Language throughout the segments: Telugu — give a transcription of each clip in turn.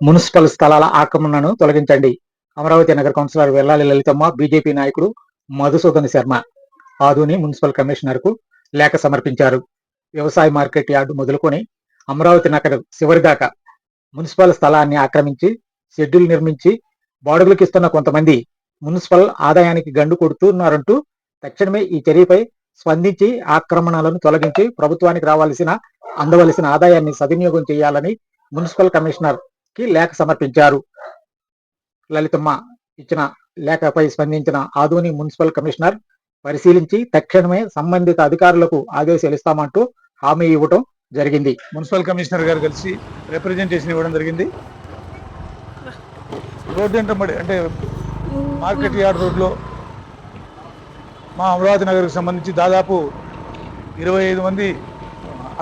మున్సిపల్ స్థలాల ఆక్రమణను తొలగించండి. అమరావతి నగర కౌన్సిలర్ వెల్లాలి లలితమ్మ బీజేపీ నాయకుడు మధుసూదన్ శర్మ ఆధుని మున్సిపల్ కమిషనర్కు లేఖ సమర్పించారు. వ్యవసాయ మార్కెట్ యార్డు మొదలుకొని అమరావతి నగర చివరి దాకా మున్సిపల్ స్థలాన్ని ఆక్రమించి షెడ్యూల్ నిర్మించి బాడుగులకు ఇస్తున్న కొంతమంది మున్సిపల్ ఆదాయానికి గండు కొడుతున్నారంటూ తక్షణమే ఈ చర్యపై స్పందించి ఆక్రమణలను తొలగించి ప్రభుత్వానికి రావాల్సిన అందవలసిన ఆదాయాన్ని సద్వినియోగం చేయాలని మున్సిపల్ కమిషనర్ కి లేఖ సమర్పించారు. లలితమ్మ ఇచ్చిన లేఖపై స్పందించిన ఆదోని మున్సిపల్ కమిషనర్ పరిశీలించి తక్షణమే సంబంధిత అధికారులకు ఆదేశాలు ఇస్తామంటూ హామీ ఇవ్వటం జరిగింది. మున్సిపల్ కమిషనర్ గారు కలిసి రిప్రజెంటేషన్ ఇవ్వడం జరిగింది. రోడ్డు వెంటబడి అంటే మార్కెట్ యార్డ్ రోడ్లో మా అమరావతి నగర్కి సంబంధించి దాదాపు ఇరవై ఐదు మంది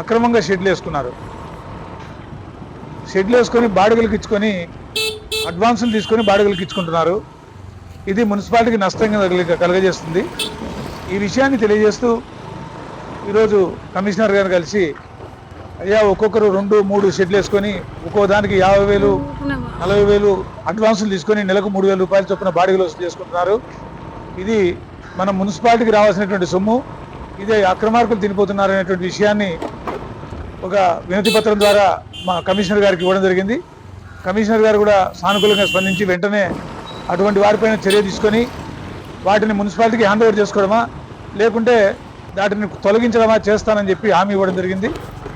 అక్రమంగా షెడ్లు వేసుకున్నారు. షెడ్లు వేసుకొని బాడుగలకు ఇచ్చుకొని అడ్వాన్సులు తీసుకొని బాడుగలకు ఇచ్చుకుంటున్నారు. ఇది మున్సిపాలిటీకి నష్టంగా కలుగజేస్తుంది కలగజేస్తుంది. ఈ విషయాన్ని తెలియజేస్తూ ఈరోజు కమిషనర్ గారు కలిసి అయ్యా ఒక్కొక్కరు రెండు మూడు షెడ్లు వేసుకొని ఒక్కో దానికి యాభై వేలు నలభై వేలు అడ్వాన్సులు తీసుకొని నెలకు మూడు వేల రూపాయల చొప్పున బాడీలు వసూలు చేసుకుంటున్నారు. ఇది మన మున్సిపాలిటీకి రావాల్సినటువంటి సొమ్ము. ఇదే అక్రమార్కులు తినిపోతున్నారు అనేటువంటి విషయాన్ని ఒక వినతి పత్రం ద్వారా మా కమిషనర్ గారికి ఇవ్వడం జరిగింది. కమిషనర్ గారు కూడా సానుకూలంగా స్పందించి వెంటనే అటువంటి వారిపైన చర్య తీసుకొని వాటిని మున్సిపాలిటీకి హ్యాండ్ ఓవర్ చేసుకోవడమా లేకుంటే వాటిని తొలగించడమా చేస్తానని చెప్పి హామీ ఇవ్వడం జరిగింది.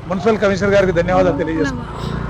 మున్సిపల్ కమిషనర్ గారికి ధన్యవాదాలు తెలియజేస్తున్నాను